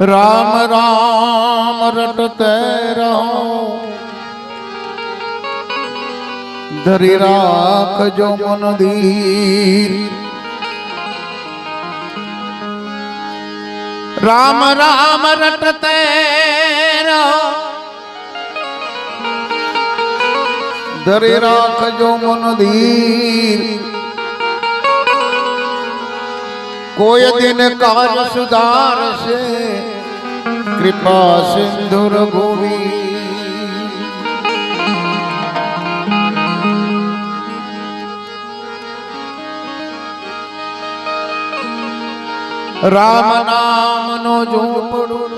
રામ રામ રટતે રહો ધરી રાખજો મન ધીર રામ રામ રટતે રહો ધરી રાખજો મન ધીર કોઈ દિન કાર્ય સુધારશે કૃપા સિંધુર ભૂમિ. રામ નામ નો ઝૂંપડું.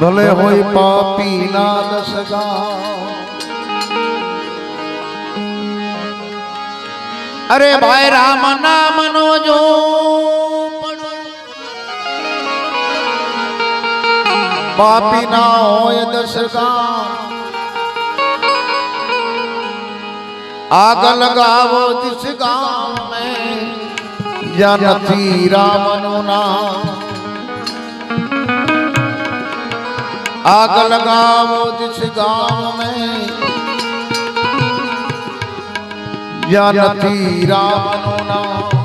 ભલે હોય પાપી ના દસગા અરે ભાઈ, રામ નામ નો જો પાપી ના હોય દસ ગામ આગ લગાવો દિસ ગામ મેં જ્યાં નથી નામ. દિસ ગામ મેં જ્યાં નથી રામનું નામ.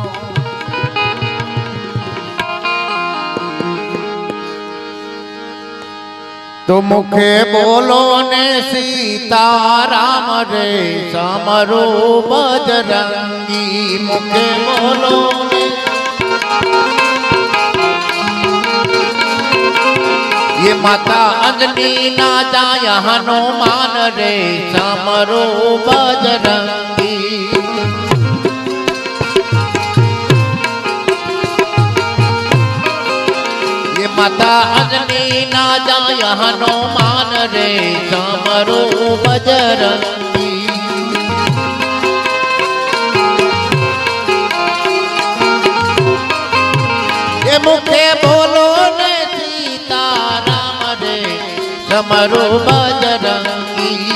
તો મુખે બોલો ને સીતારામ રે સમરો બજરંગી મુખે બોલો ને ये माता अंजनी ना जाय हनुमान रे समरो बजरंगी માતા અજની ના જાય હનુમાન રે તમારું બજરંગી. એ મુખે બોલો ને સીતારામ રે તમારું બજરંગી.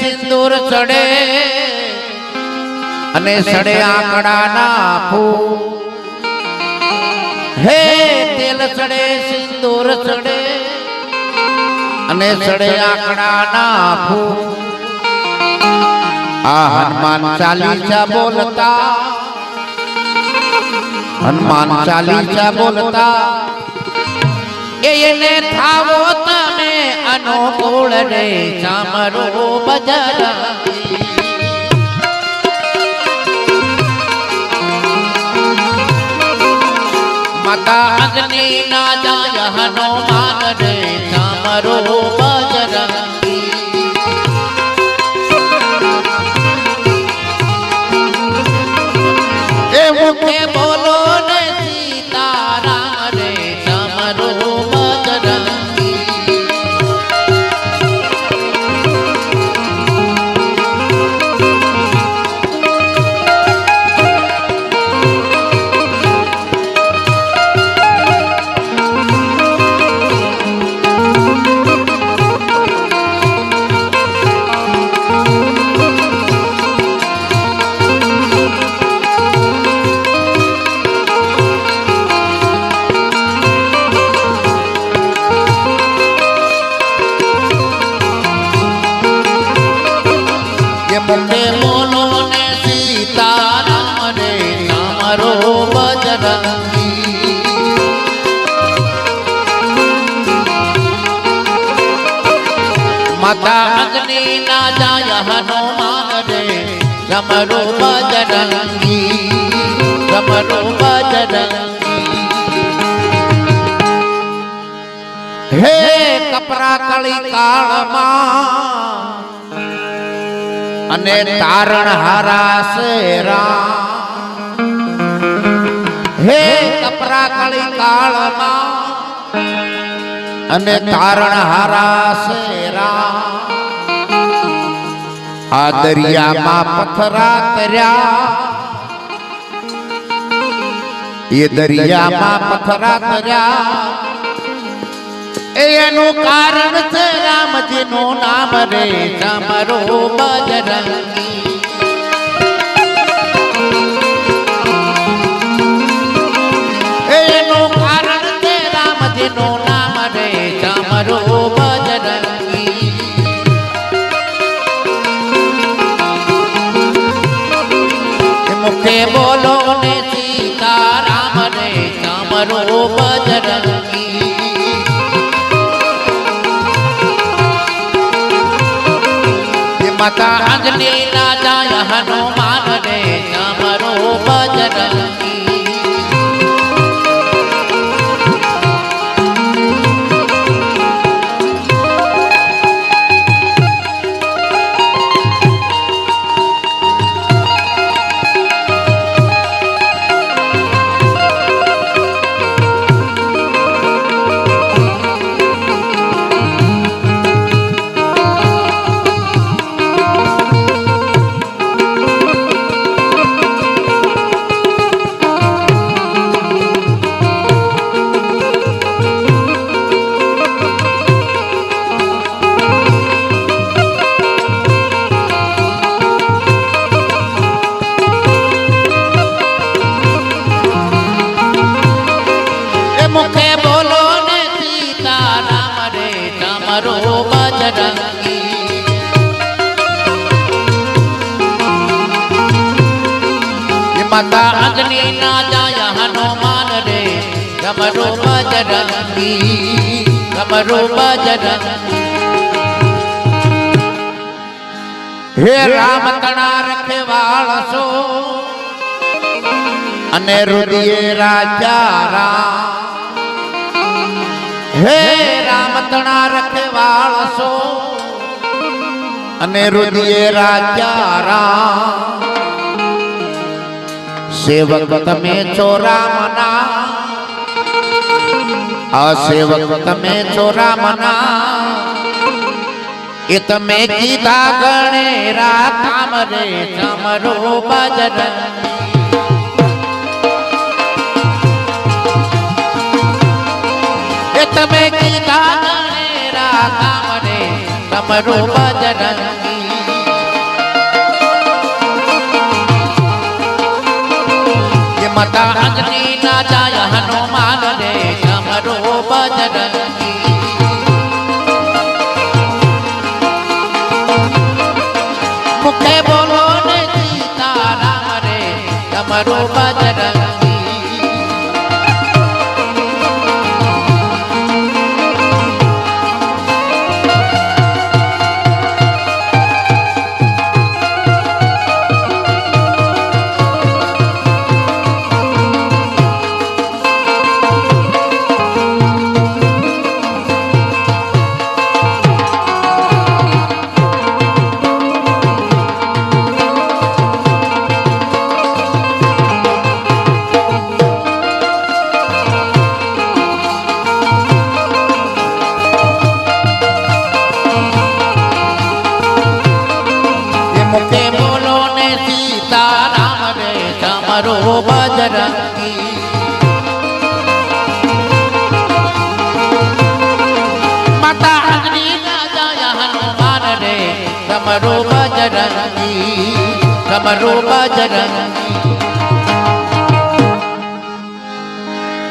સિંદૂર અને સડે આંકડાના ફૂલ. હે તેલ ચડે સિંદૂર ચડે અને સડે આંકડાના ફૂલ. આ હનુમાન ચાલીસા બોલતા. હનુમાન ચાલીસા બોલતા એને થાવો તમે અનુકૂળ રે ચામરો બજરંગી માતા અગ્નિ ના જાય હનુમાન રે સામરો મુખે બોલો ને સીતારામ રે તમારો બજરંગી માતા અગ્નિ ના જાય હનુમાન રે રમરો બજરંગી રમરો બજરંગી હે કપરા કળી કાળમાં અને તારણ હારા શેરા. હે કપરા કળી કાળમાં અને તારણ હારા શેરા. આ દરિયામાં પથરા કર્યા. એ દરિયામાં પથરા કર્યા. એનું કારણ છે રામજીનું નામ રે સમરો બજરંગી. એનું કારણ છે રામજીનું નામ રે તમારો બજરંગી. મુખે બોલો ને સીતારામ રે સમરો બજરંગી. માતા અંજની ના જાય હનુમાન રે તમારો બજરંગી તમારો બજરંગી તમારો બજરંગી હે રામ. તણા રખે વાળસો અને રુદિયે રાજા રામ. હે રામ તણા રખે વાળસો અને રુદિયે રાજા રામ. સેવક તમે છો રામના આ સેવક તમે છો રામના એ તમે કીધા ગણે રામ રે સમરો બજરંગી એ તમે કીધા ગણેરા કામરે તમારો બજરંગી એ માતા અગ્નિ તમારો બજરંગી તમારો બજરંગી તમારો બજરંગી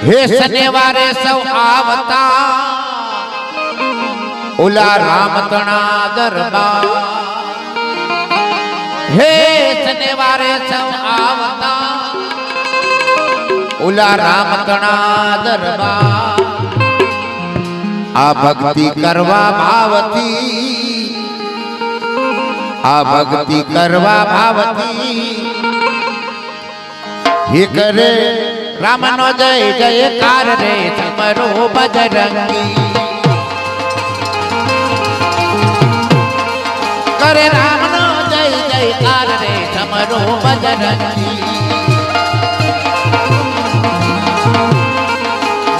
હે શનિવારે સૌ આવતા ઓલા રામ તણા દરબાર હે શનિવારે સૌ આવતા ઓલા રામ તણા દરબાર આ ભક્તિ કરવા ભાવથી આ ભક્તિ કરવા ભાવથી હે કરે રામનો જય જયકાર રે સમરો બજરંગી કરે રામનો જય જયકાર રે સમરો બજરંગી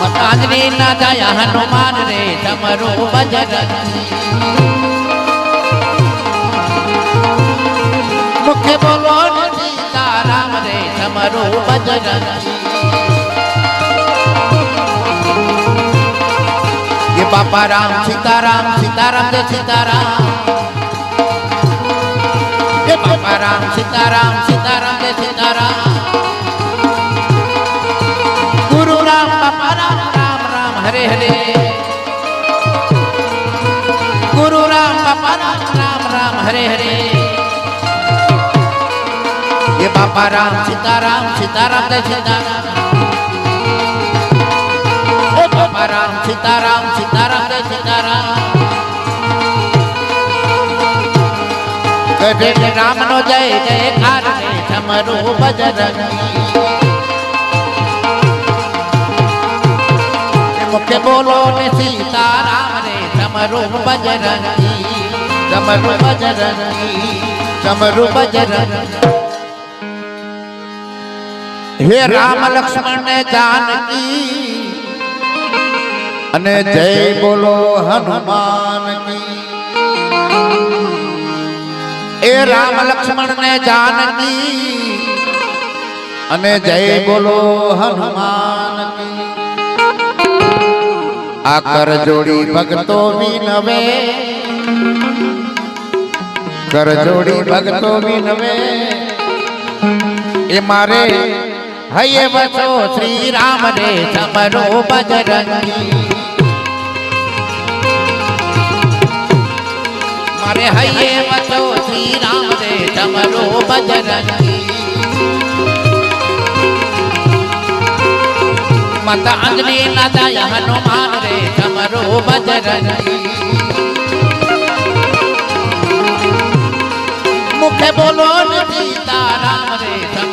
મતાંજલિ ના દયા હનુમાન રે સમરો બજરંગી મુખ્ય બોલો સીતારામ રે, તમારું ભજન. એ બાપા રામ સીતારામ સીતારામ રે, સીતારામ. એ બાપા રામ સીતારામ સીતારામ રે, સીતારામ. ગુરુ રામ બાપા રામ રામ રામ હરે હરે. ગુરુ રામ બાપા રામ રામ રામ, હરે હરે. બાપા રામ સીતારામ સીતારામ જય સીતારામ. બાપા રામ સીતારામ સીતારામ જય સીતારામ. રામ નો જય જય કાર તમારું ભજન. મુખ્ય બોલો ને સીતારામ રે તમારું ભજન. તમારું ભજન તમારું ભજન. હે રામ લક્ષ્મણ ને જાનકી અને જય બોલો હનુમાન કી એ રામ લક્ષ્મણ ને જાનકી અને જય બોલો હનુમાન કી આ કર જોડી ભક્તો વિનવે. કર જોડી ભક્તો વિનવે. એ મારે હૈયે વસો શ્રી રામ રે સમરો બજરંગી મારે હૈયે વસો શ્રી રામ રે સમરો બજરંગી માતા અંજની ના દયા હનુમાન રે સમરો બજરંગી મુખે બોલો ને સીતારામ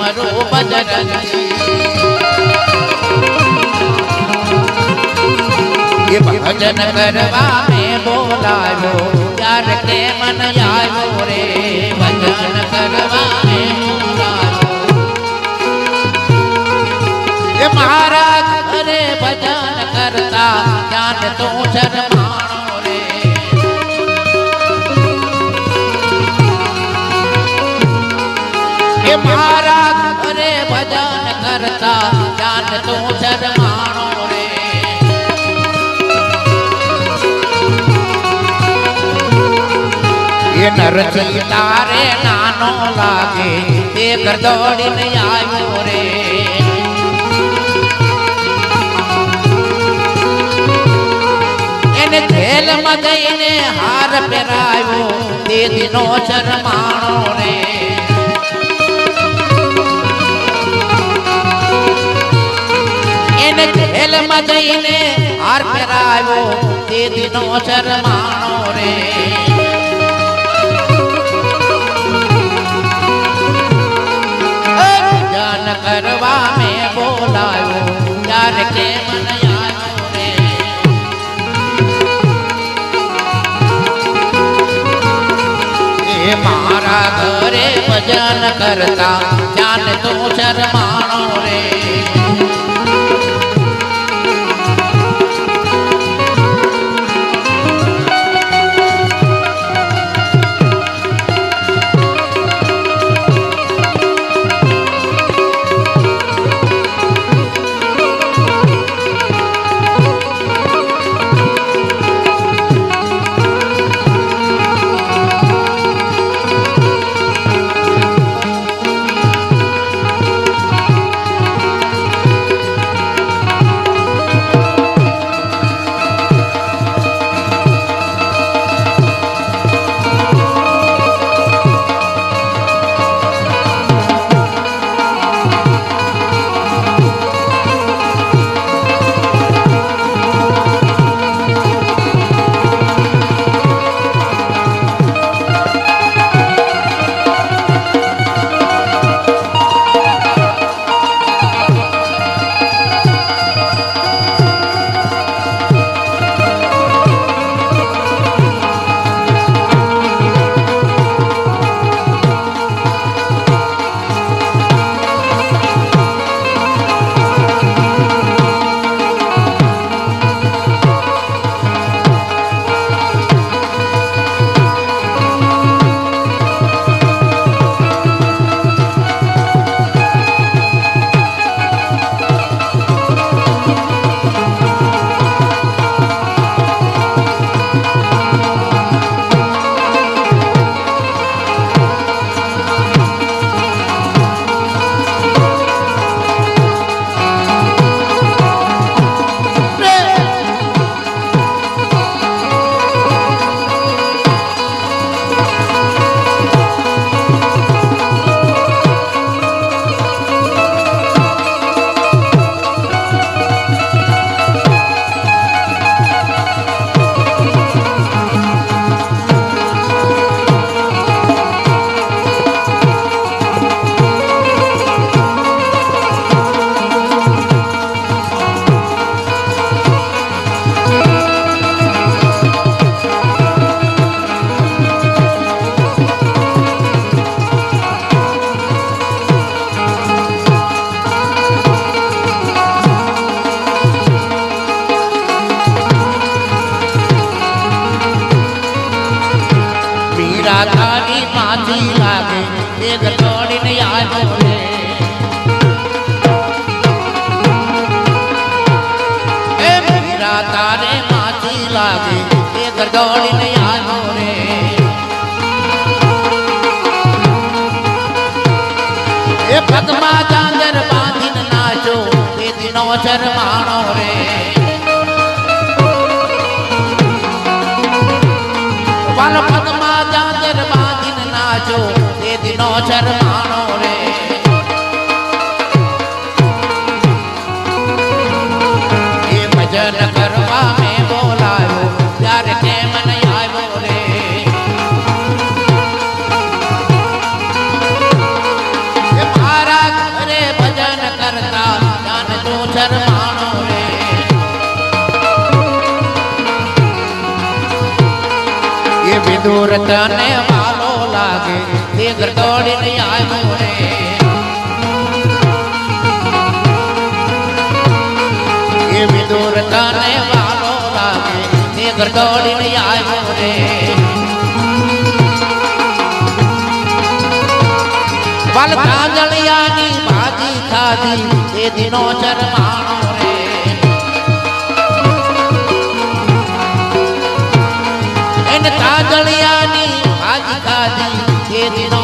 રે સમરો બજરંગી એ ભજન કરવા મેં બોલાયો યાર કે મન આવ્યો રે ભજન કરવા મેં બોલાયો એ મારા ઘરે ભજન કરતા જાન તું શરમાણો તું શરમાણો રે. એ નરસિંહ તારે નાનો લાગે, એ ઘર દોડીને આવ્યો રે. એને જેલમાં જઈને હાર પહેરાયો, તે દિનો શરમાણો રે. એને જેલમાં જઈને હાર પહેરાયો તે દિનો શરમાણો રે. જાન કરવા મે બોલાયો. યાર કે મન મારા ઘરે ભજન કરતા જાન તું શરમાણો રે. બાજી એ ગરગોળીને આનો રે. એ પગમાં ચાંદર બાંધીને નાચો, એ દિનો શરમાણો રે. વાલ પગમાં ચાંદર બાંધીને નાચો, એ દૂર તને વાલો લાગે તે ગરદોડીને આવ્યો આવ્યો રે. get it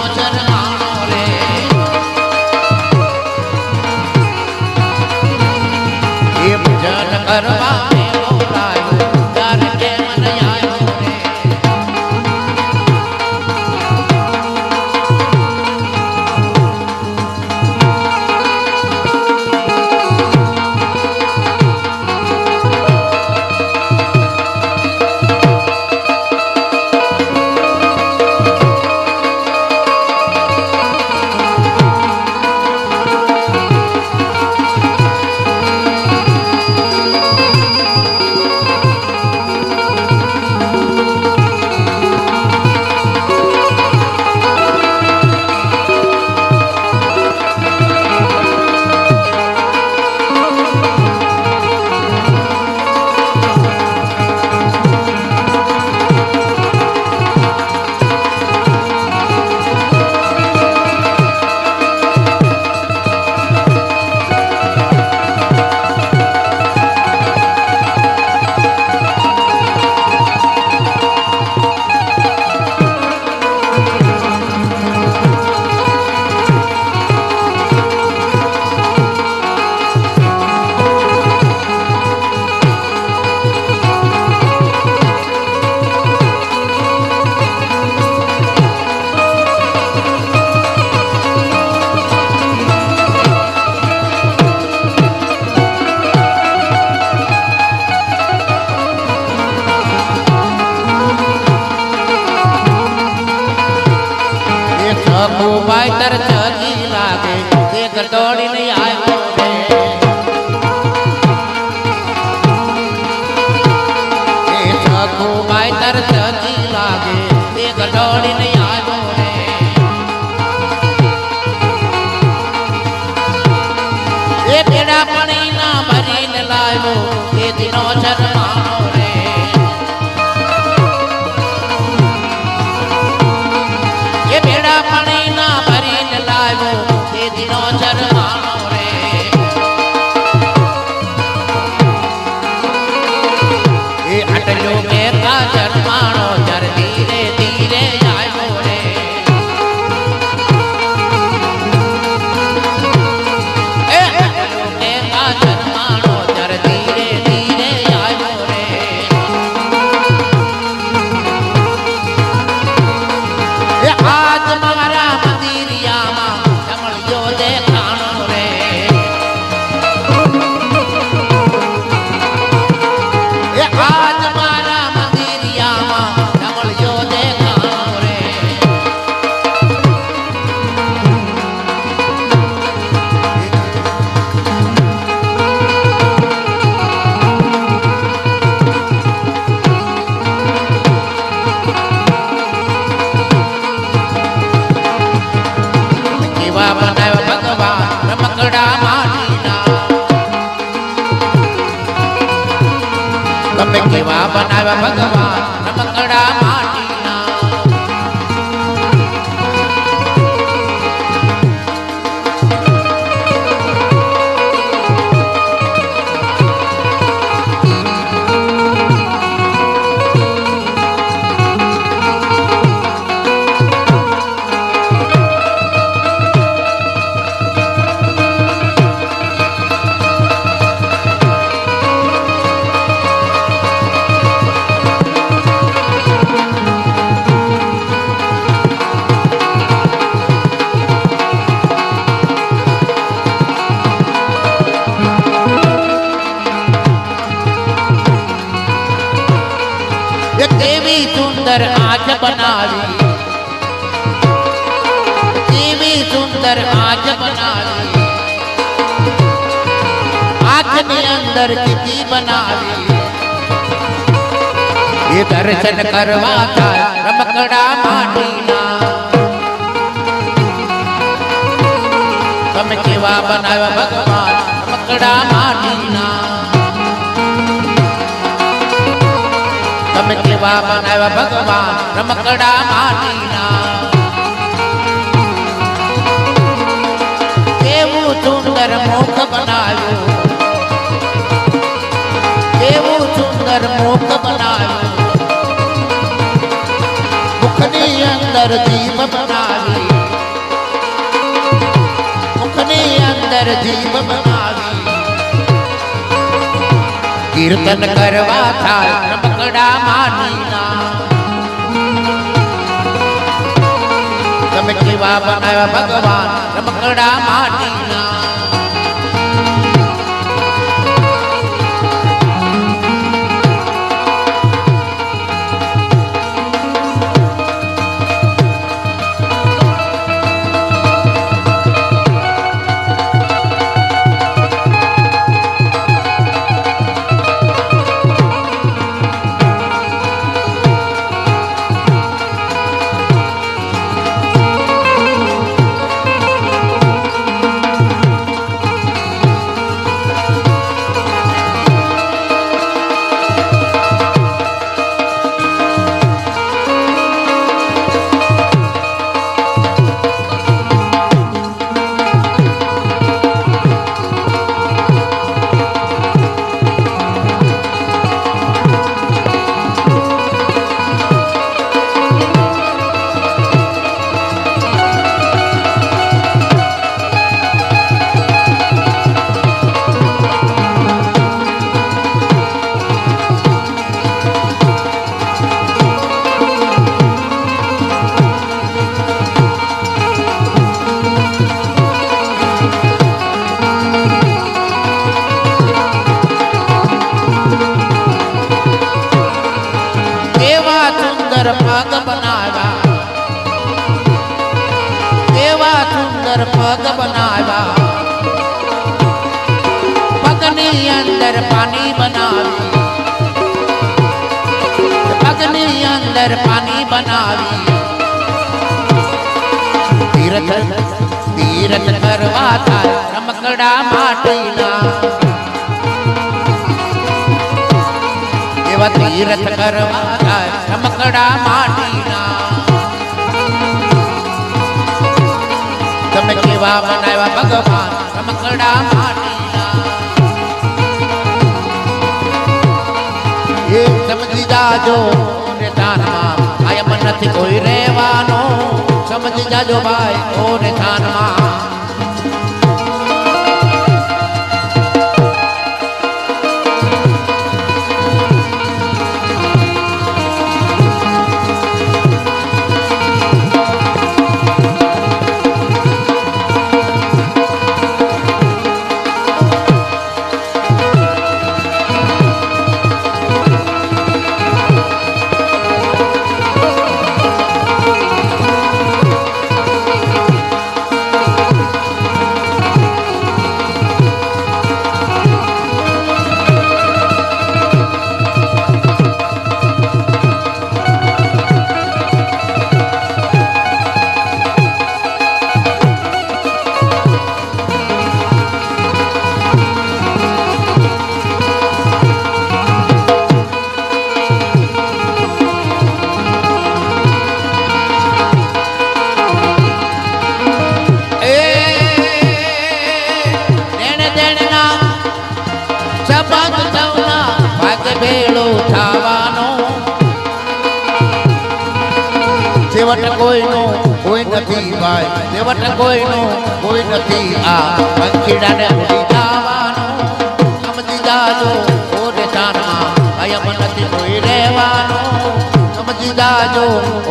બનાવ્યા ભગવાન. બનાવી એ દર્શન કરવા થાય રમકડા માટીના તમે કેવા બનાવ્યા ભગવાન રમકડા માટીના તમે કેવા બનાવ્યા ભગવાન રમકડા માટીના કેવું સુંદર મુખ બનાવ્યું કેવું સુંદર મુખ બનાવ્યું. મુખની અંદર જીભ બનાવી. મુખની અંદર જીભ બનાવી. કીર્તન કરવા થાય રમકડા માટીના તમે કેવા બનાવ્યા ભગવાન? રમકડા માટીના સુંદર પગ બનાવ્યા. કેવા સુંદર પગ બનાવ્યા. પગની અંદર પાણી બનાવી પગની અંદર પાણી બનાવી તીરથ તીરથ કરવા થાય રમકડા માટીના. એવા તીરથ કરવા થાય રમકડા માટીના તમે કેવા બનાવ્યા ભગવાન રમકડા માટીના એ સમજી જાજો ને દાનમાં કાયમ નથી કોઈ રહેવાનો સમજી જાજો ભાઈ ઓને થાનમાં. છેવટ કોઈનો કોઈ નથી ભાઈ. છેવટ કોઈનો કોઈ નથી. આ પંખીડાને ઉડી જવાનો. સમજી જાજો ઓરે શાનમાં અયમ નથી કોઈ રહેવાનો. સમજી જાજો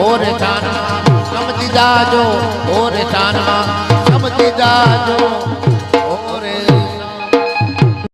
ઓરે શાનમાં સમજી જાજો ઓરે શાનમાં સમજી જાજો